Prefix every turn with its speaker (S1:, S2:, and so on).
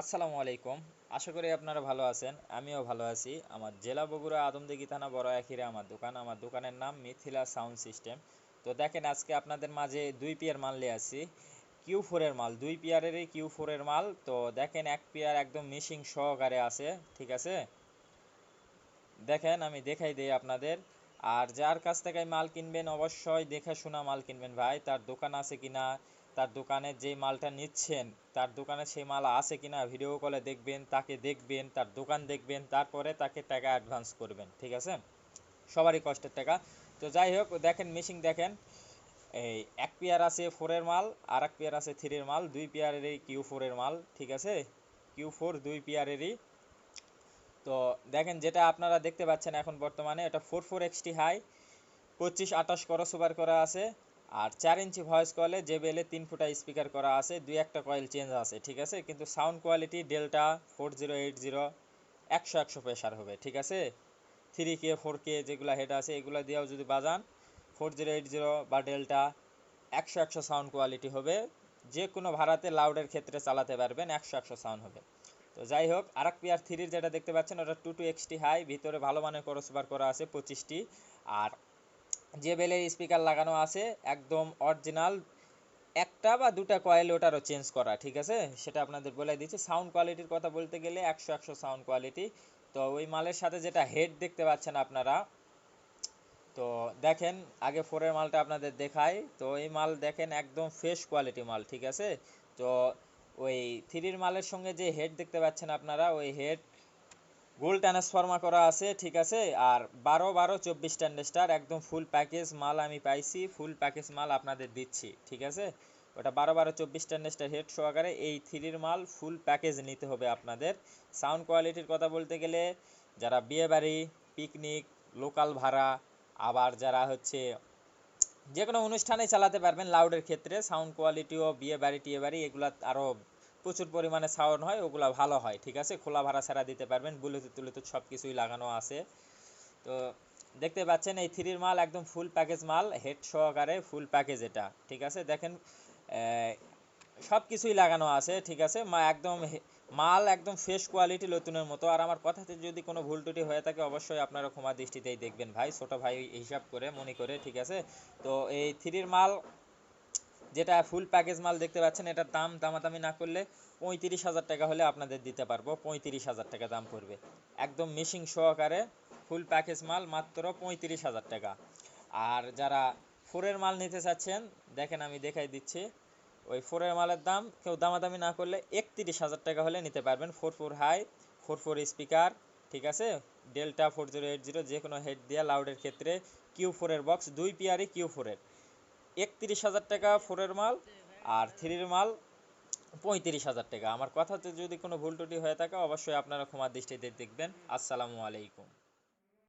S1: আসসালামু আলাইকুম। আশা করি আপনারা ভালো আছেন, আমিও ভালো আছি। আমার জেলা বগুড়া আদমদিঘি থানা বড় এখিরে আমার দোকান। আমার দোকানের নাম মিথিলা সাউন্ড সিস্টেম। তো দেখেন, আজকে আপনাদের মাঝে দুই পেয়ার মাল নিয়ে আসছি। কিউ ফোরের মাল, দুই পেয়ারেরই কিউ ফোরের মাল। তো দেখেন, এক পেয়ার একদম মিশিং সহকারে আছে, ঠিক আছে? দেখেন, আমি দেখাই দিই আপনাদের। আর যার কাছ থেকে মাল কিনবেন, অবশ্যই দেখে শোনা মাল কিনবেন ভাই। তার দোকান আছে কিনা তার দোকানে যে মালটা নিচ্ছেন, তার দোকানে সেই মাল আছে কিনা ভিডিও কলে দেখবেন, তাকে দেখবেন, তার দোকান দেখবেন, তারপরে তাকে টাকা অ্যাডভান্স করবেন, ঠিক আছে? সবারই কষ্টের টাকা। তো যাই হোক, দেখেন মেশিং দেখেন। এই এক পেয়ার আছে ফোরের মাল আর এক পেয়ার আছে থ্রির মাল, দুই পেয়ারেরই কিউ ফোরের মাল, ঠিক আছে? কিউ ফোর দুই পেয়ারেরই। তো দেখেন, যেটা আপনারা দেখতে পাচ্ছেন এখন বর্তমানে, এটা ফোর ফোর এক্সটি হাই পঁচিশ আঠাশ করস ওভার করা আছে। আর চার ইঞ্চি ভয়েস কলে যে বেলে তিন ফুটা স্পিকার করা আছে, দুই একটা কয়েল চেঞ্জ আছে, ঠিক আছে? কিন্তু sound quality delta four zero eight zero একশো একশো প্রেশার হবে, ঠিক আছে? থ্রি কে ফোর কে যেগুলো হেড আছে, এগুলো দিয়েও যদি বাজান ফোর জিরো এইট জিরো বা ডেল্টা একশো একশো সাউন্ড কোয়ালিটি হবে। যে কোনো ভাড়াতে লাউডের ক্ষেত্রে চালাতে পারবেন, একশো একশো সাউন্ড হবে। তো যাই হোক আরেক পিয়ার থ্রির যেটা দেখতে পাচ্ছেন, ওটা টু টু এক্সটি হাই ভিতরে ভালো মানের ক্রসবার করা আছে পঁচিশটি আর যে বেলের স্পিকার লাগানো আছে, একদম অরিজিনাল একটা বা দুটা কয়েল ওটারও চেঞ্জ করা, ঠিক আছে? সেটা আপনাদের বলে দিচ্ছি। সাউন্ড কোয়ালিটির কথা বলতে গেলে একশো একশো সাউন্ড কোয়ালিটি তো ওই মালের সাথে যেটা হেড দেখতে পাচ্ছেন আপনারা, তো দেখেন, আগে ফোরের মালটা আপনাদের দেখাই। তো এই মাল দেখেন, একদম ফ্রেশ কোয়ালিটি মাল, ঠিক আছে? তো ওই থ্রির মালের সঙ্গে যে হেড দেখতে পাচ্ছেন আপনারা, ওই হেড গোল ট্রান্সফর্মার করা আছে, ঠিক আছে? আর বারো বারো চব্বিশ স্টার একদম ফুল প্যাকেজ মাল আমি পাইছি ফুল প্যাকেজ মাল আপনাদের দিচ্ছি, ঠিক আছে? ওটা বারো বারো চব্বিশ স্টার হেড সহকারে এই থ্রির মাল ফুল প্যাকেজ নিতে হবে আপনাদের। সাউন্ড কোয়ালিটির কথা বলতে গেলে, যারা বিয়ে বাড়ি পিকনিক লোকাল ভাড়া, আবার যারা হচ্ছে যে কোনো অনুষ্ঠানে চালাতে পারবেন লাউডের ক্ষেত্রে সাউন্ড কোয়ালিটিও বিয়ে বাড়ি টিয়ে বাড়ি, এগুলা আরও প্রচুর পরিমাণে সাউন্ড হয়, ওগুলা ভালো হয়, ঠিক আছে? খোলা ভাড়া ছাড়া দিতে পারবেন ব্লুটুথ টুলুথুথ সব কিছুই লাগানো আছে। তো দেখতে পাচ্ছেন এই থ্রির মাল একদম ফুল প্যাকেজ মাল হেড সহকারে ফুল প্যাকেজ এটা, ঠিক আছে? দেখেন সব কিছুই লাগানো আছে, ঠিক আছে? মা, একদম মাল একদম ফ্রেশ কোয়ালিটি নতুনের মতো। আর আমার কথাতে যদি কোনো ভুল ত্রুটি হয়ে থাকে, অবশ্যই আপনারা ক্ষমা দৃষ্টিতেই দেখবেন ভাই, ছোট ভাই হিসাব করে, মনে করে, ঠিক আছে? তো এই থ্রির মাল যেটা ফুল প্যাকেজ মাল দেখতে পাচ্ছেন, এটার দাম দামাদামি না করলে পঁয়ত্রিশ হাজার টাকা হলে আপনাদের দিতে পারব, পঁয়ত্রিশ হাজার টাকা দাম পড়বে। একদম মিশিং সহকারে ফুল প্যাকেজ মাল মাত্র পঁয়ত্রিশ হাজার টাকা। আর যারা ফোরের মাল নিতে চাচ্ছেন, দেখেন আমি দেখাই দিচ্ছি, ওই ফোরের মালের দাম কেউ দামাদামি না করলে একত্রিশ হাজার টাকা হলে নিতে পারবেন four four high four four speaker ঠিক আছে? Delta four zero eight zero যে কোনো হেড দেওয়া লাউডের ক্ষেত্রে কিউ ফোরের বক্স দুই পিয়ারই কিউ ফোরের একত্রিশ হাজার টাকা ফোরের মাল আর থ্রির মাল পঁয়ত্রিশ হাজার টাকা। আমার কথাতে যদি কোনো ভুল ত্রুটি হয়ে থাকে, অবশ্যই আপনারা ক্ষমার দৃষ্টিতে দেখবেন। আসসালামু আলাইকুম।